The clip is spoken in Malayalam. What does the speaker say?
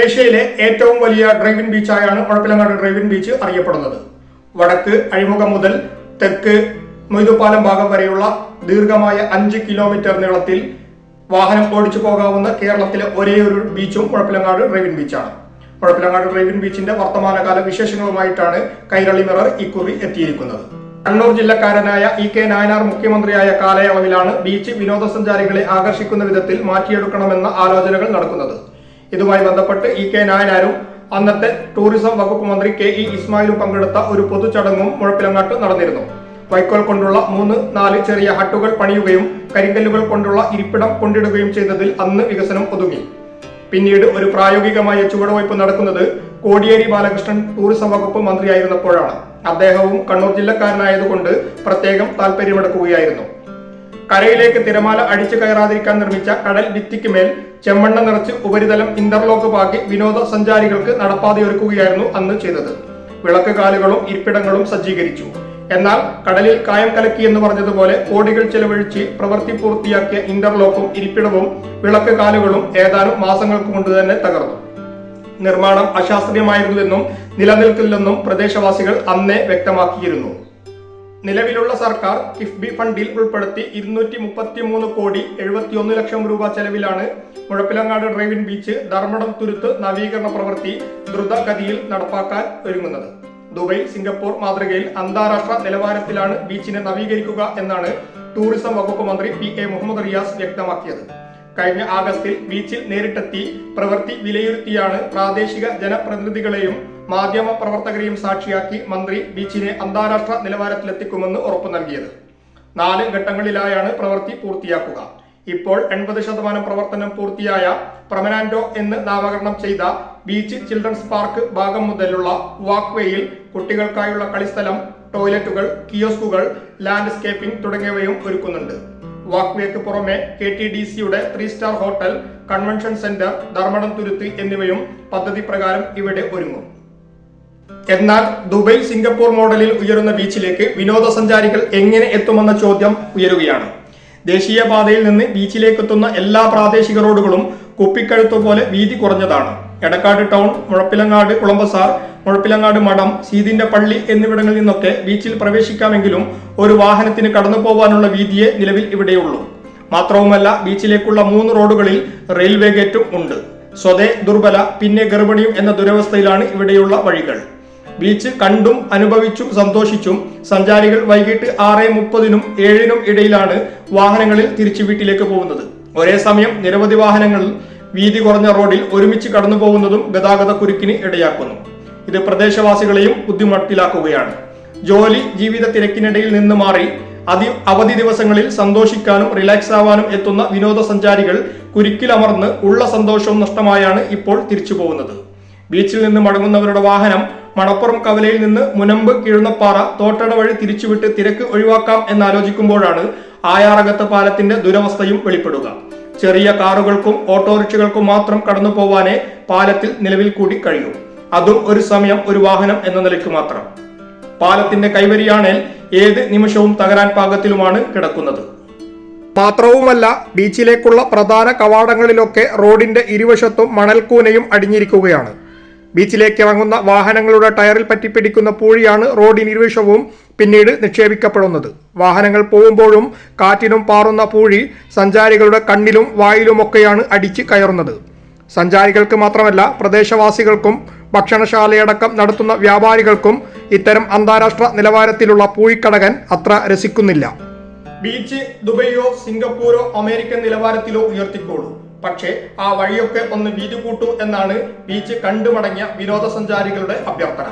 ഏഷ്യയിലെ ഏറ്റവും വലിയ ഡ്രൈവിൻ ബീച്ചായാണ് മുഴപ്പിലങ്ങാട് ഡ്രൈവിൻ ബീച്ച് അറിയപ്പെടുന്നത്. വടക്ക് അഴിമുഖം മുതൽ തെക്ക് മൊയ്തുപാലം ഭാഗം വരെയുള്ള ദീർഘമായ അഞ്ച് കിലോമീറ്റർ നീളത്തിൽ വാഹനം ഓടിച്ചു പോകാവുന്ന കേരളത്തിലെ ഒരേ ഒരു ബീച്ചും മുഴപ്പിലങ്ങാട് ഡ്രൈവിൻ ബീച്ചാണ് മുഴപ്പിലങ്ങാട് ഡ്രൈവിൻ ബീച്ചിന്റെ വർത്തമാനകാല വിശേഷങ്ങളുമായിട്ടാണ് കൈരളി മിറർ ഇക്കുറി എത്തിയിരിക്കുന്നത്. കണ്ണൂർ ജില്ലക്കാരനായ ഇ കെ നായനാർ മുഖ്യമന്ത്രിയായ കാലയളവിലാണ് ബീച്ച് വിനോദസഞ്ചാരികളെ ആകർഷിക്കുന്ന വിധത്തിൽ മാറ്റിയെടുക്കണമെന്ന ആലോചനകൾ നടക്കുന്നത്. ഇതുമായി ബന്ധപ്പെട്ട് ഇ കെ നായനാരും അന്നത്തെ ടൂറിസം വകുപ്പ് മന്ത്രി കെ ഇ ഇസ്മായിലും പങ്കെടുത്ത ഒരു പൊതുചടങ്ങും മുഴപ്പിലങ്ങാട്ട് നടന്നിരുന്നു. വൈക്കോൽ കൊണ്ടുള്ള മൂന്ന് നാല് ചെറിയ ഹട്ടുകൾ പണിയുകയും കരിങ്കല്ലുകൾ കൊണ്ടുള്ള ഇരിപ്പിടം കൊണ്ടിടുകയും ചെയ്തതിൽ അന്ന് വികസനം ഒതുങ്ങി. പിന്നീട് ഒരു പ്രായോഗികമായ ചുവടുവയ്പ് നടക്കുന്നത് കോടിയേരി ബാലകൃഷ്ണൻ ടൂറിസം വകുപ്പ് മന്ത്രിയായിരുന്നപ്പോഴാണ്. അദ്ദേഹവും കണ്ണൂർ ജില്ലക്കാരനായതുകൊണ്ട് പ്രത്യേകം താല്പര്യമെടുക്കുകയായിരുന്നു കരയിലേക്ക് തിരമാല അടിച്ചു കയറാതിരിക്കാൻ നിർമ്മിച്ച കടൽ ഭിത്തിക്ക് മേൽ ചെമ്മണ്ണ നിറച്ച് ഉപരിതലം ഇന്റർലോക്ക് പാക്കി വിനോദസഞ്ചാരികൾക്ക് നടപ്പാതയൊരുക്കുകയായിരുന്നു അന്ന് ചെയ്തത്. വിളക്ക് കാലുകളും ഇരിപ്പിടങ്ങളും സജ്ജീകരിച്ചു. എന്നാൽ കടലിൽ കായം കലക്കി എന്ന് പറഞ്ഞതുപോലെ കോടികൾ ചെലവഴിച്ച് പ്രവൃത്തി പൂർത്തിയാക്കിയ ഇന്റർലോക്കും ഇരിപ്പിടവും വിളക്ക് കാലുകളും ഏതാനും മാസങ്ങൾക്ക് കൊണ്ട് തന്നെ തകർന്നു. നിർമ്മാണം അശാസ്ത്രീയമായിരുന്നുവെന്നും നിലനിൽക്കില്ലെന്നും പ്രദേശവാസികൾ അന്നേ വ്യക്തമാക്കിയിരുന്നു. നിലവിലുള്ള സർക്കാർ കിഫ്ബി ഫണ്ടിൽ ഉൾപ്പെടുത്തി ഇരുന്നൂറ്റി മുപ്പത്തി മൂന്ന് കോടി എഴുപത്തിയൊന്ന് ലക്ഷം രൂപ ചെലവിലാണ് Muzhappilangad drive in beach Dharmadam തുരുത്ത് നവീകരണ പ്രവൃത്തി ദ്രുതഗതിയിൽ നടപ്പാക്കാൻ ഒരുങ്ങുന്നത്. ദുബൈ സിംഗപ്പൂർ മാതൃകയിൽ അന്താരാഷ്ട്ര നിലവാരത്തിലാണ് ബീച്ചിനെ നവീകരിക്കുക എന്നാണ് ടൂറിസം വകുപ്പ് മന്ത്രി പി എ മുഹമ്മദ് റിയാസ് വ്യക്തമാക്കിയത്. കഴിഞ്ഞ ആഗസ്റ്റിൽ ബീച്ചിൽ നേരിട്ടെത്തി പ്രവൃത്തി വിലയിരുത്തിയാണ് പ്രാദേശിക ജനപ്രതിനിധികളെയും മാധ്യമ പ്രവർത്തകരെയും സാക്ഷിയാക്കി മന്ത്രി ബീച്ചിനെ അന്താരാഷ്ട്ര നിലവാരത്തിലെത്തിക്കുമെന്ന് ഉറപ്പു നൽകിയത്. നാല് ഘട്ടങ്ങളിലായാണ് പ്രവൃത്തി പൂർത്തിയാക്കുക. ഇപ്പോൾ എൺപത് ശതമാനം പ്രവർത്തനം പൂർത്തിയായ പ്രമനാൻഡോ എന്ന് നാമകരണം ചെയ്ത ബീച്ച് ചിൽഡ്രൻസ് പാർക്ക് ഭാഗം മുതലുള്ള വാക്വേയിൽ കുട്ടികൾക്കായുള്ള കളിസ്ഥലം ടോയ്ലറ്റുകൾ കിയോസ്കുകൾ ലാൻഡ്സ്കേപ്പിംഗ് തുടങ്ങിയവയും ഒരുക്കുന്നുണ്ട്. വാക്വേക്ക് പുറമെ കെ ടി ഡി സിയുടെ three star hotel convention centre Dharmadam തുരുത്ത് എന്നിവയും പദ്ധതി പ്രകാരം ഇവിടെ ഒരുങ്ങും. എന്നാൽ ദുബൈ സിംഗപ്പൂർ മോഡലിൽ ഉയരുന്ന ബീച്ചിലേക്ക് വിനോദസഞ്ചാരികൾ എങ്ങനെ എത്തുമെന്ന ചോദ്യം ഉയരുകയാണ്. ദേശീയപാതയിൽ നിന്ന് ബീച്ചിലേക്ക് എത്തുന്ന എല്ലാ പ്രാദേശിക റോഡുകളും കുപ്പിക്കഴുത്തു പോലെ വീതി കുറഞ്ഞതാണ്. എടക്കാട് ടൗൺ മുഴപ്പിലങ്ങാട് കുളമ്പസാർ മുഴപ്പിലങ്ങാട് മഠം സീതിന്റെ പള്ളി എന്നിവിടങ്ങളിൽ നിന്നൊക്കെ ബീച്ചിൽ പ്രവേശിക്കാമെങ്കിലും ഒരു വാഹനത്തിന് കടന്നു പോകാനുള്ള വീതിയെ നിലവിൽ ഇവിടെയുള്ളൂ. മാത്രവുമല്ല ബീച്ചിലേക്കുള്ള മൂന്ന് റോഡുകളിൽ റെയിൽവേ ഗേറ്റും ഉണ്ട്. സ്വതേ ദുർബല പിന്നെ ഗർഭിണിയും എന്ന ദുരവസ്ഥയിലാണ് ഇവിടെയുള്ള വഴികൾ. ബീച്ച് കണ്ടും അനുഭവിച്ചും സന്തോഷിച്ചും സഞ്ചാരികൾ വൈകിട്ട് ആറ് മുപ്പതിനും ഏഴിനും ഇടയിലാണ് വാഹനങ്ങളിൽ തിരിച്ചു വീട്ടിലേക്ക് പോകുന്നത്. ഒരേ സമയം നിരവധി വാഹനങ്ങൾ വീതി കുറഞ്ഞ റോഡിൽ ഒരുമിച്ച് കടന്നു പോകുന്നതും ഗതാഗത കുരുക്കിന് ഇടയാക്കുന്നു. ഇത് പ്രദേശവാസികളെയും ബുദ്ധിമുട്ടിലാക്കുകയാണ്. ജോലി ജീവിത തിരക്കിനിടയിൽ നിന്ന് മാറി അതി അവധി ദിവസങ്ങളിൽ സന്തോഷിക്കാനും റിലാക്സ് ആവാനും എത്തുന്ന വിനോദസഞ്ചാരികൾ കുരുക്കിലമർന്ന് ഉള്ള സന്തോഷവും നഷ്ടമായാണ് ഇപ്പോൾ തിരിച്ചു പോകുന്നത്. ബീച്ചിൽ നിന്ന് മടങ്ങുന്നവരുടെ വാഹനം മണപ്പുറം കവലയിൽ നിന്ന് മുനമ്പ് കിഴുന്നപ്പാറ തോട്ടട വഴി തിരിച്ചുവിട്ട് തിരക്ക് ഒഴിവാക്കാം എന്നാലോചിക്കുമ്പോഴാണ് ആയാറകത്ത് പാലത്തിന്റെ ദുരവസ്ഥയും വെളിപ്പെടുക. ചെറിയ കാറുകൾക്കും ഓട്ടോറിക്ഷകൾക്കും മാത്രം കടന്നു പോവാനേ പാലത്തിൽ നിലവിൽ കൂടി കഴിയൂ. അതും ഒരു സമയം ഒരു വാഹനം എന്ന നിലയ്ക്ക് മാത്രം. പാലത്തിന്റെ കൈവരിയാണേൽ ഏത് നിമിഷവും തകരാൻ പാകത്തിലുമാണ് കിടക്കുന്നത്. മാത്രവുമല്ല ബീച്ചിലേക്കുള്ള പ്രധാന കവാടങ്ങളിലൊക്കെ റോഡിന്റെ ഇരുവശത്തും മണൽക്കൂനയും അടിഞ്ഞിരിക്കുകയാണ്. ബീച്ചിലേക്ക് ഇറങ്ങുന്ന വാഹനങ്ങളുടെ ടയറിൽ പറ്റിപ്പിടിക്കുന്ന പൂഴിയാണ് റോഡിന് ഇരുവശവും പിന്നീട് നിക്ഷേപിക്കപ്പെടുന്നത്. വാഹനങ്ങൾ പോകുമ്പോഴും കാറ്റിനും പാറുന്ന പൂഴി സഞ്ചാരികളുടെ കണ്ണിലും വായിലുമൊക്കെയാണ് അടിച്ച് കയറുന്നത്. സഞ്ചാരികൾക്ക് മാത്രമല്ല പ്രദേശവാസികൾക്കും ഭക്ഷണശാലയടക്കം നടത്തുന്ന വ്യാപാരികൾക്കും ഇത്തരം അന്താരാഷ്ട്ര നിലവാരത്തിലുള്ള പൂഴിക്കടകൻ അത്ര രസിക്കുന്നില്ല. Beach ദുബൈയോ സിംഗപ്പൂരോ American നിലവാരത്തിലോ ഉയർത്തിക്കോളൂ. പക്ഷേ ആ വഴിയൊക്കെ ഒന്ന് വീതി കൂട്ടൂ എന്നാണ് ബീച്ച് കണ്ടുമടങ്ങിയ വിനോദസഞ്ചാരികളുടെ അഭ്യർത്ഥന.